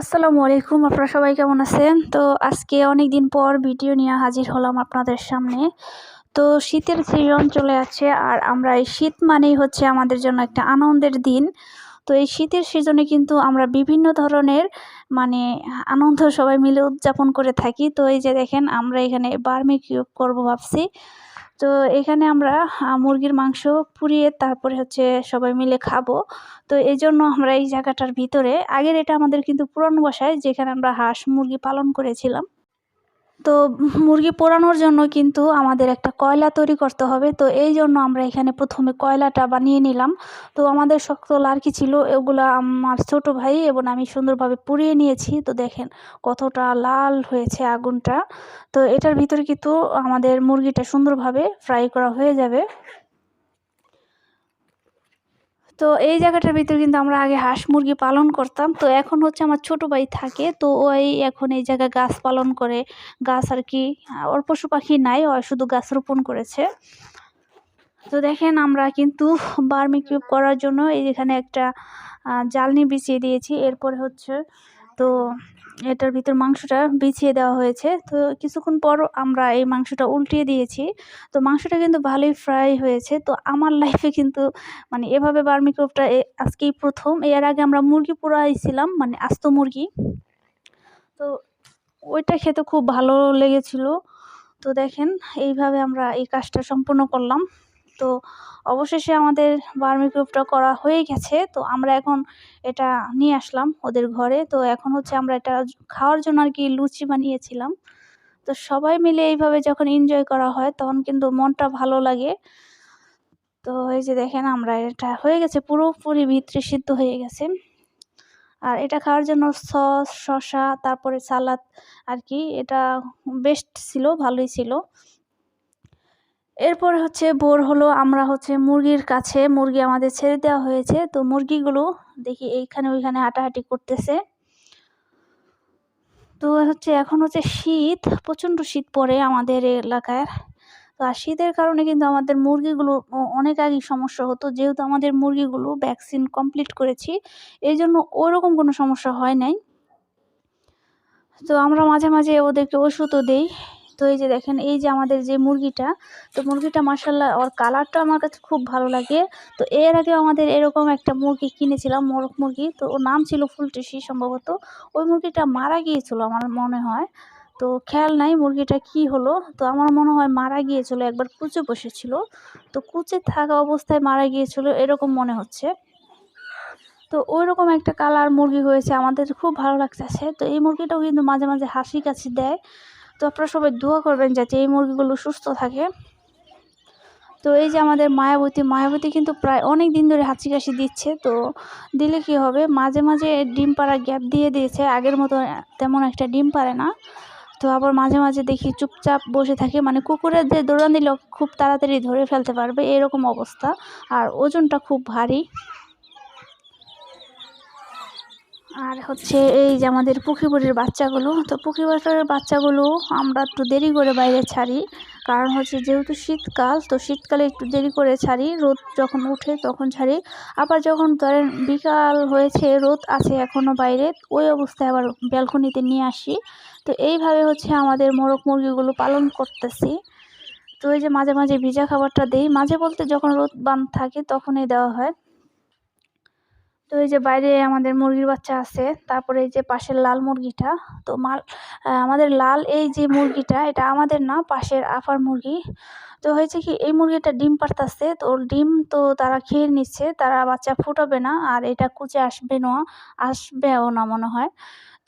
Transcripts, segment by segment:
আসসালামু আলাইকুম, আপনারা সবাই কেমন আছেন? তো আজকে অনেক দিন পর ভিডিও নিয়ে হাজির হলাম আপনাদের সামনে। তো শীতের সিজন চলে যাচ্ছে আর আমরা এই শীত মানেই হচ্ছে আমাদের জন্য একটা আনন্দের দিন। তো এই শীতের সিজনে কিন্তু আমরা বিভিন্ন ধরনের মানে আনন্দ সবাই মিলে উদযাপন করে থাকি। তো এই যে দেখেন, আমরা এখানে বার্মি কিউব করব ভাবছি। তো এখানে আমরা মুরগির মাংস পুড়িয়ে তারপরে হচ্ছে সবাই মিলে খাব। তো এই জন্য আমরা এই জায়গাটার ভিতরে, আগের এটা আমাদের কিন্তু পুরানো বাসায় যেখানে আমরা হাঁস মুরগি পালন করেছিলাম। তো মুরগি পোড়ানোর জন্য কিন্তু আমাদের একটা কয়লা তৈরি করতে হবে। তো এই জন্য আমরা এখানে প্রথমে কয়লাটা বানিয়ে নিলাম। তো আমাদের শক্ত লার্কি ছিল এগুলো আমার ছোট ভাই এবং আমি সুন্দরভাবে পুড়িয়ে নিয়েছি। তো দেখেন কতটা লাল হয়েছে আগুনটা। তো এটার ভিতরে কিন্তু আমাদের মুরগিটা সুন্দরভাবে ফ্রাই করা হয়ে যাবে। তো এই জায়গাটার ভিতরে কিন্তু আমরা আগে হাঁস মুরগি পালন করতাম। তো এখন হচ্ছে আমার ছোট ভাই থাকে, তো ওই এখন এই জায়গায় গাছ পালন করে। গাছ আর কি ওর পশু পাখি নাই, ও শুধু গাছ রোপণ করেছে। তো দেখেন আমরা কিন্তু বার্মি কিউব করার জন্য এই যেখানে একটা জালনি বিছিয়ে দিয়েছি। এরপরে হচ্ছে তো এটার ভিতর মাংসটা বিছিয়ে দেওয়া হয়েছে। তো কিছুক্ষণ পর আমরা এই মাংসটা উল্টিয়ে দিয়েছি। তো মাংসটা কিন্তু ভালোই ফ্রাই হয়েছে। তো আমার লাইফে কিন্তু মানে এভাবে বার্মিক্রোপটা আজকেই প্রথম। এর আগে আমরা মুরগি পোড়াইছিলাম মানে আস্ত মুরগি। তো ওইটা খেতে খুব ভালো লেগেছিল। তো দেখেন, এইভাবে আমরা এই কাজটা সম্পূর্ণ করলাম। তো অবশেষে আমাদের বার্মিকিউবটা করা হয়ে গেছে। তো আমরা এখন এটা নিয়ে আসলাম ওদের ঘরে। তো এখন হচ্ছে আমরা এটা খাওয়ার জন্য আর কি লুচি বানিয়েছিলাম। তো সবাই মিলে এইভাবে যখন এনজয় করা হয় তখন কিন্তু মনটা ভালো লাগে। তো এই যে দেখেন আমরা এটা হয়ে গেছে, পুরোপুরি ভিতরে সিদ্ধ হয়ে গেছে। আর এটা খাওয়ার জন্য সস, শসা, তারপরে সালাদ আর কি, এটা বেস্ট ছিল, ভালোই ছিল। এরপর হচ্ছে ভোর হলো, আমরা হচ্ছে মুরগির কাছে, মুরগি আমাদের ছেড়ে দেওয়া হয়েছে। তো মুরগিগুলো দেখি এইখানে ওইখানে হাঁটাহাঁটি করতেছে। তো হচ্ছে এখন হচ্ছে শীত, প্রচণ্ড শীত পড়ে আমাদের এলাকায় তো আর শীতের কারণে কিন্তু আমাদের মুরগিগুলো অনেক আগেই সমস্যা হতো। যেহেতু আমাদের মুরগিগুলো ভ্যাকসিন কমপ্লিট করেছি এই জন্য ওরকম কোনো সমস্যা হয় নাই। তো আমরা মাঝে মাঝে ওদেরকে ওষুধও দিই। তো এই যে দেখেন, এই যে আমাদের যে মুরগিটা, তো মুরগিটা মার্শাল্লাহ ওর কালারটা আমার কাছে খুব ভালো লাগে। তো এর আগে আমাদের এরকম একটা মুরগি কিনেছিলাম, মোরগ মুরগি, তো ওর নাম ছিল ফুলটিসি সম্ভবত। ওই মুরগিটা মারা গিয়েছিল আমার মনে হয়। তো খেয়াল নাই মুরগিটা কি হলো, তো আমার মনে হয় মারা গিয়েছিল, একবার কুচে বসেছিল। তো কুচে থাকা অবস্থায় মারা গিয়েছিল, এরকম মনে হচ্ছে। তো ওই রকম একটা কালার মুরগি হয়েছে, আমাদের খুব ভালো লাগতেছে। তো এই মুরগিটাও কিন্তু মাঝে মাঝে হাসি কাছি দেয়। তো আপনারা সবাই দোয়া করবেন যাতে এই মুরগিগুলো সুস্থ থাকে। তো এই যে আমাদের মায়াবতী মায়াবতী কিন্তু প্রায় অনেক দিন ধরে হাঁচি কাশি দিচ্ছে। তো দিলে কি হবে? মাঝে মাঝে ডিম পাড়া গ্যাপ দিয়ে দিয়েছে। আগের মতো তেমন একটা ডিম পারে না। তো আবার মাঝে মাঝে দেখি চুপচাপ বসে থাকে। মানে কুকুরের যে দৌড়ান দিলে খুব তাড়াতাড়ি ধরে ফেলতে পারবে। এরকম অবস্থা। আর ওজনটা খুব ভারী। আর হচ্ছে এই যে আমাদের পুঁখিপুরির বাচ্চাগুলো, তো পুঁখিবাটের বাচ্চাগুলো আমরা একটু দেরি করে বাইরে ছাড়ি। কারণ হচ্ছে যেহেতু শীতকাল, তো শীতকালে একটু দেরি করে ছাড়ি। রোদ যখন উঠে তখন ছাড়ি। আবার যখন ধরেন বিকাল হয়েছে, রোদ আছে এখনও বাইরে, ওই অবস্থায় আবার ব্যালকনিতে নিয়ে আসি। তো এইভাবে হচ্ছে আমাদের মোরগ মুরগিগুলো পালন করতেছি। তো এই যে মাঝে মাঝে ভিজা খাবারটা দেই। মাঝে বলতে যখন রোদ বান থাকে তখনই দেওয়া হয়। তো এই যে বাইরে আমাদের মুরগির বাচ্চা আছে, তারপরে এই যে পাশের লাল মুরগিটা, তো মাল আমাদের লাল এই যে মুরগিটা, এটা আমাদের না, পাশের আফার মুরগি। তো হয়েছে কি, এই মুরগিটা ডিম পারতাছে তো ডিম তো তারা খেয়ে নিচ্ছে, তারা বাচ্চা ফুটাবে না, আর এটা কুচে আসবে না, আসবেও না মনে হয়।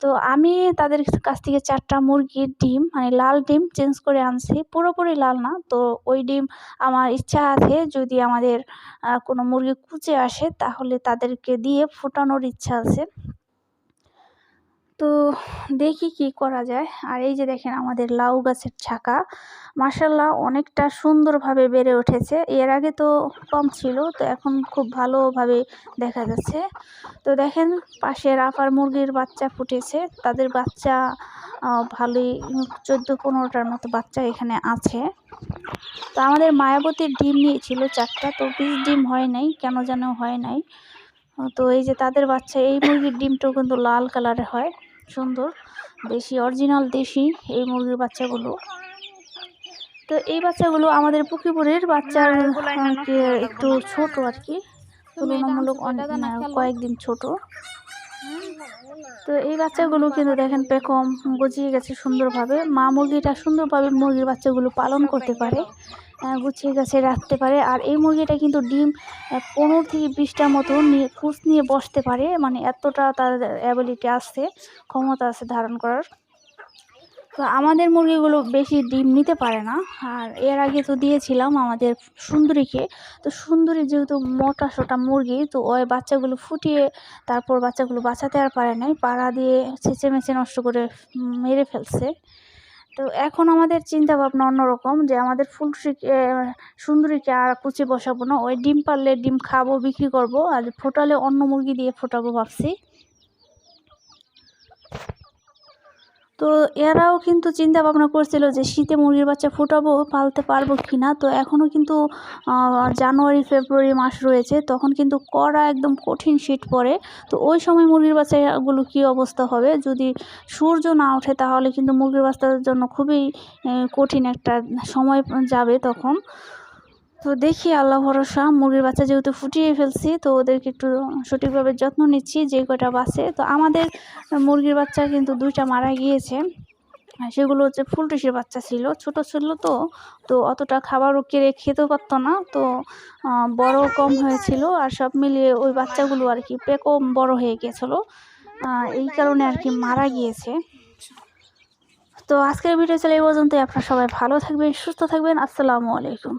তো আমি তাদের কাছ থেকে চারটা মুরগির ডিম মানে লাল ডিম চেঞ্জ করে আনছি। পুরোপুরি লাল না, তো ওই ডিম আমার ইচ্ছা আছে যদি আমাদের কোনো মুরগি কুচে আসে তাহলে তাদেরকে দিয়ে ফোটানোর ইচ্ছা আছে। তো দেখি কি করা যায়। আর এই যে দেখেন আমাদের লাউ গাছের ছাকা মাসাল্লাহ অনেকটা সুন্দরভাবে বেড়ে উঠেছে। এর আগে তো কম ছিল, তো এখন খুব ভালোভাবে দেখা যাচ্ছে। তো দেখেন পাশের আপার মুরগির বাচ্চা ফুটেছে। তাদের বাচ্চা ভালোই চোদ্দ পনেরোটার মতো বাচ্চা এখানে আছে। তো আমাদের মায়াবতীর ডিম নিয়েছিল চারটা, তো বিশ ডিম হয় নাই, কেন যেন হয় নাই। তো এই যে তাদের বাচ্চা এই মুরগির ডিমটাও কিন্তু লাল কালারের হয় সুন্দর। দেশি অরিজিনাল দেশি এই মুরগির বাচ্চাগুলো। তো এই বাচ্চাগুলো আমাদের পুকুরের বাচ্চার একটু ছোট আর কি। তুলনামূলক অনেক কয়েকদিন ছোট। তো এই বাচ্চাগুলো কিন্তু দেখেন পেকম গজিয়ে গেছে সুন্দরভাবে। মা মুরগিটা সুন্দরভাবে মুরগির বাচ্চাগুলো পালন করতে পারে। গুছিয়ে গেছে রাখতে পারে। আর এই মুরগিটা কিন্তু ডিম পনেরো থেকে বিশটার মতো নিয়ে খুঁজ নিয়ে বসতে পারে। মানে এতটা তার অ্যাবিলিটি আছে, ক্ষমতা আছে ধারণ করার। তো আমাদের মুরগিগুলো বেশি ডিম নিতে পারে না। আর এর আগে তো দিয়েছিলাম আমাদের সুন্দরীকে। তো সুন্দরী যেহেতু মোটা সোটা মুরগি, তো ওই বাচ্চাগুলো ফুটিয়ে তারপর বাচ্চাগুলো বাঁচাতে আর পারে নাই। পাড়া দিয়ে ছেঁচে মেচে নষ্ট করে মেরে ফেলছে। তো এখন আমাদের চিন্তা ভাবনা অন্যরকম যে আমাদের ফুল সুন্দরীকে আর কুচি বসাবো না। ওই ডিম পারলে ডিম খাব, বিক্রি করব, আর ফোটালে অন্য মুরগি দিয়ে ফোটাবো ভাবছি। তো এরাও কিন্তু চিন্তা ভাবনা করছিল যে শীতে মুরগির বাচ্চা ফোটাবো, পালতে পারব কি না তো এখনও কিন্তু জানুয়ারি, ফেব্রুয়ারি মাস রয়েছে, তখন কিন্তু কড়া একদম কঠিন শীত পড়ে। তো ওই সময় মুরগির বাচ্চাগুলো কী অবস্থা হবে? যদি সূর্য না ওঠে, তাহলে কিন্তু মুরগির বাচ্চাদের জন্য খুবই কঠিন একটা সময় যাবে তখন। তো দেখি আল্লাহ ভরসা, মুরগির বাচ্চা যেহেতু ফুটিয়ে ফেলছি, তো ওদেরকে একটু সঠিকভাবে যত্ন নিচ্ছি যে কটা বাসে তো আমাদের মুরগির বাচ্চা কিন্তু দুইটা মারা গিয়েছে। সেগুলো হচ্ছে ফুলটুসির বাচ্চা ছিল, ছোট ছিল তো তো অতটা খাবারও কেড়ে খেতেও পারতো না, তো বড় কম হয়েছিল আর সব মিলিয়ে ওই বাচ্চাগুলো আর কি পেকম বড় হয়ে গিয়েছিল। এই কারণে আর কি মারা গিয়েছে। তো আজকের ভিডিও চলে এই পর্যন্তই, আপনারা সবাই ভালো থাকবেন, সুস্থ থাকবেন, আসসালামু আলাইকুম।